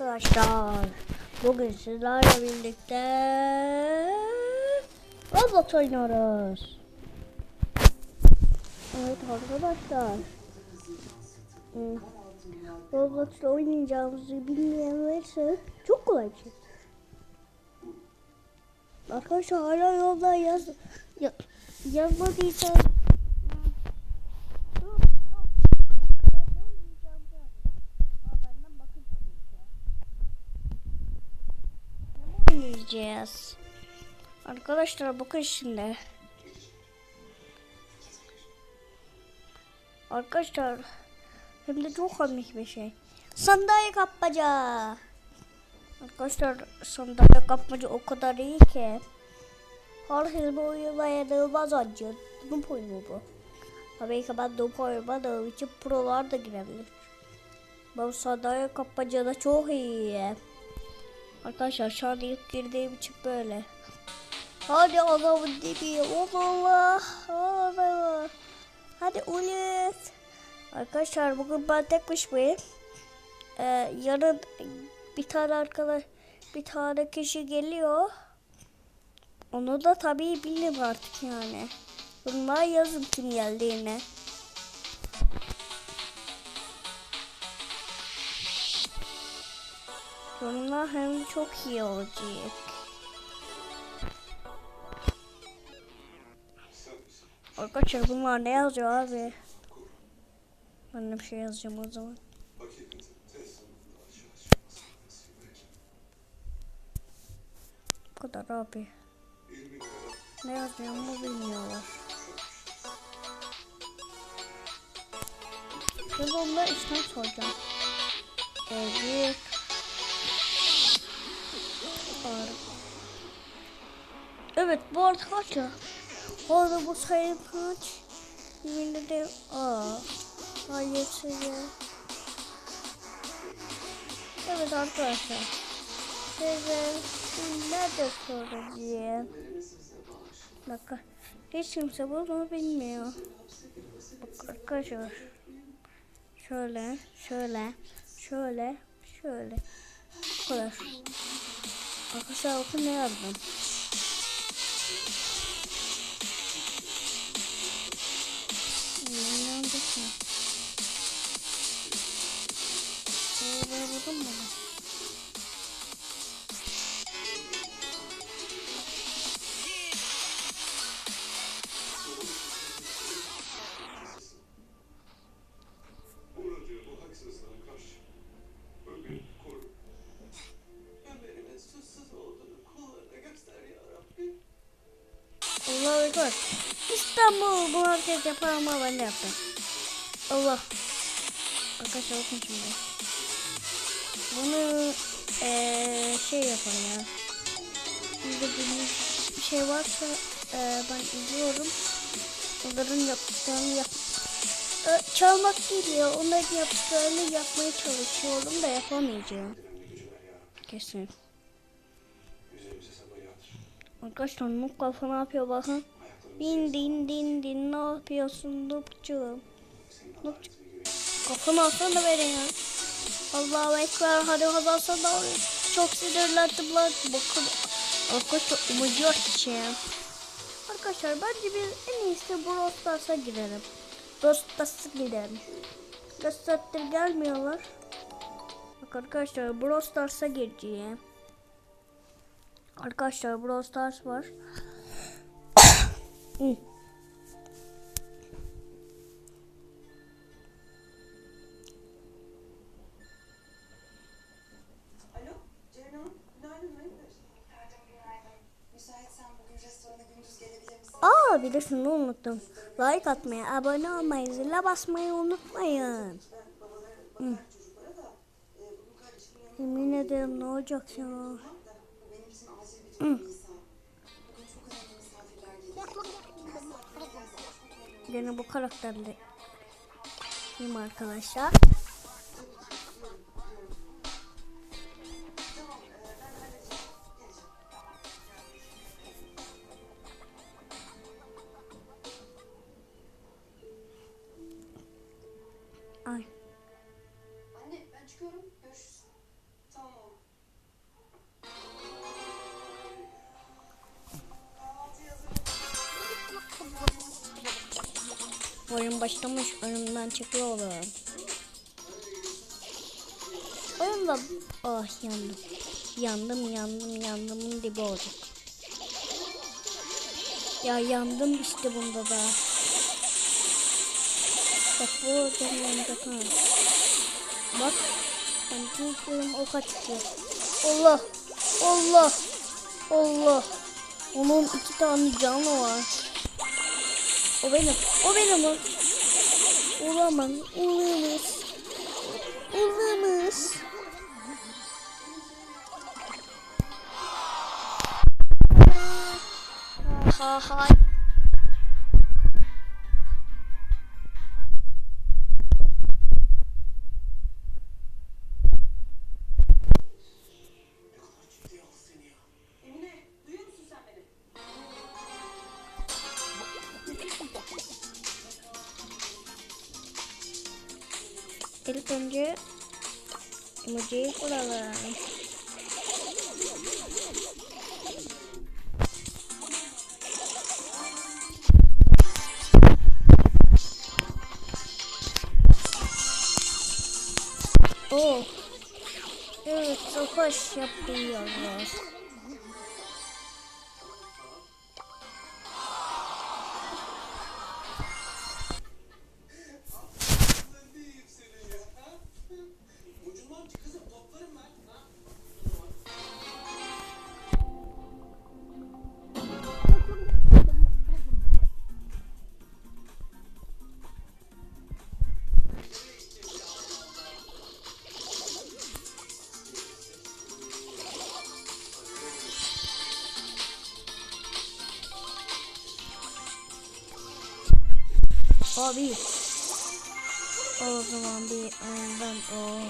Arkadaşlar bugün sizlerle birlikte Roblox oynuyoruz. Evet arkadaşlar. Hmm. Roblox'ta oynayacağımızı bilmeyen varsa çok kolay bir şey. Arkadaşlar hala yolda yaz ya, yazmadıysa oynayacağız. Arkadaşlar bakın şimdi. Arkadaşlar hem de çok komik bir şey. Sandalye kapmaca. Arkadaşlar sandalye kapmaca o kadar iyi ki. Herkes bu oyuna yanılmaz acı. Noob oyunu bu. Tabii ki ben noob oynamadığım için prolar da girebilir. Bu sandalye kapmaca da çok iyi. Arkadaşlar şu an ilk girdiğim için böyle. Hadi adamın dibi. Oh Allah. Oh Allah. Hadi ulit. Arkadaşlar bugün ben tek başımayım. Ee, yarın bir tane arkadaş bir tane kişi geliyor. Onu da tabii bilmiyorum artık yani. Bunlar yazın kim geldiğini. Bunlar hem çok iyi olacak. Arkadaşlar bunlar ne yazıyor abi? Ben de bir şey yazacağım o zaman. Bu kadar abi. Ne yazacağımı bilmiyorlar. Şimdi onlara işlem soracağım. Evet. Evet bu arada kaç ya? Orada bu sayı kaç? Yine de aa. Hayır sayı. Evet arkadaşlar. Size nerede soracağım? Bir dakika. Hiç kimse bunu bilmiyor. Bak arkadaşlar. Şöyle, şöyle, şöyle, şöyle. Bu kadar. Arkadaşlar bakın ne yazdım. Thank you. Herkes yapar ama ben de yaptım. Allah. Arkadaşlar bakın şimdi. Bunu eee şey yapalım ya. İzlediğiniz bir şey varsa eee, ben izliyorum. Onların yaptıklarını yap Ee, çalmak değil ya. Onların yaptıklarını yapmaya çalışıyorum da yapamayacağım. Kesin. Arkadaşlar Nuk kafa ne yapıyor bakın. Din din din din ne yapıyorsun Nukcuğum? Nuk kafanı alsana verin ya. Allahu Ekber hadi hadi alsana Çok sinirlendim lan. Bakın arkadaşlar emoji açacağım. Arkadaşlar bence biz en iyisi Brawl Stars'a girelim. Brawl Stars'a gidelim. Kaç gelmiyorlar. Bak arkadaşlar Brawl Stars'a gireceğim. Arkadaşlar Brawl Stars var. Hı. Aa bir de şunu unuttum. Like atmayı, abone olmayı, zile basmayı unutmayın. Da e, Yemin ederim ne olacak ya? Da, Yine bu karakterde. Arkadaşlar? Oyun başlamış. Önümden çekil oğlum. Oyunda... Ah yandım. Yandım yandım yandımın dibi oldu. Ya yandım işte bunda da. Bak bu canım yanacak ha. Bak. Ben tüyüklerim o kaçtı. Allah. Allah. Allah. Onun iki tane canı var. O benim. O benim o. Olamaz. Olamaz. Olamaz. Ha ha. Ne İlk önce emojiyi kuralım. Oh. Evet, savaş yapıyoruz. Abi. O zaman bir önden o.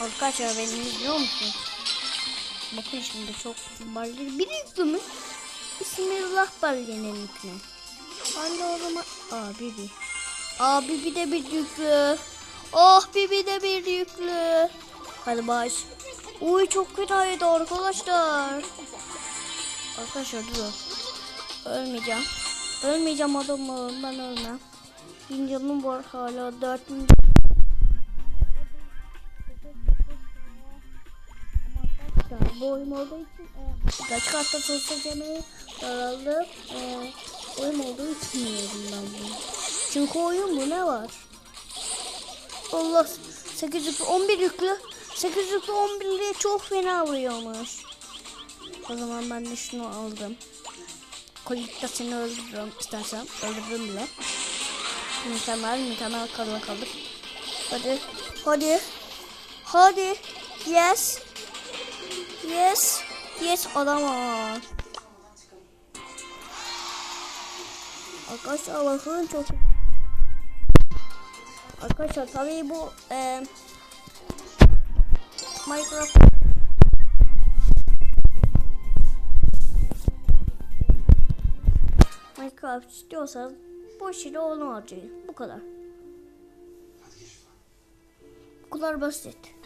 Arkadaşlar beni izliyor musun? Bakın şimdi çok balli bir yüklümüz. Bismillah ballenelikle. Hadi o zaman. Aa Bibi. Aa Bibi de bir yüklü. Oh Bibi de bir yüklü. Hadi baş. Uy çok kötü haydi arkadaşlar. Arkadaşlar dur. Ölmeyeceğim. Ölmeyeceğim adamım ben ölmem. Bin canım var hala dört bin. Arkadaşlar, Bu oyun olduğu için e, kaç kartta sosyal yemeği daraldı. E, oyun olduğu için yiyorum ben bunu. Çünkü oyun bu ne var? Allah 8 yüklü 11 yüklü 8 yüklü 11 diye çok fena vuruyormuş. O zaman ben de şunu aldım. Kolikte seni öldürürüm istersen. Öldürürüm bile. Mükemmel mükemmel kalır kalır. Hadi. Hadi. Hadi. Yes. Yes. Yes adam var. Arkadaşlar bakın çok Arkadaşlar tabii bu e, Minecraft Minecraft istiyorsanız boş yere onu harcayın. Bu kadar. Bu kadar basit.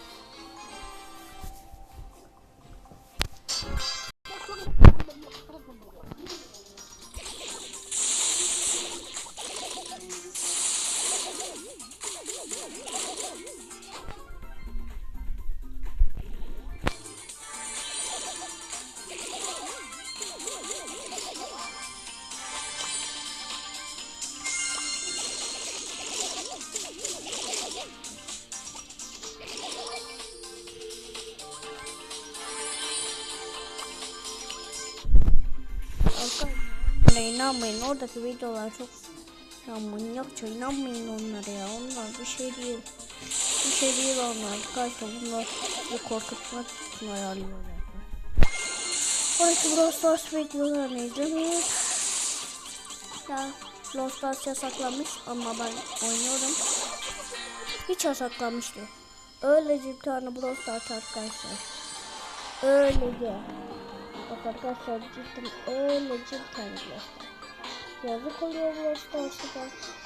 İnanmayın oradaki videolar çok ya manyakça inanmayın onlara ya onlar bir şey değil. Bir şey değil onlar arkadaşlar bunlar bir korkutmak için ayarlıyorlar. Orası Brawl Stars videolarını izlemeyin. Ya Brawl Stars yasaklanmış ama ben oynuyorum. Hiç yasaklanmıştı. Öylece bir tane Brawl Stars arkadaşlar. Öylece. Bak arkadaşlar cidden öylece bir tane Stars. Yazık oluyor Stars'a bak.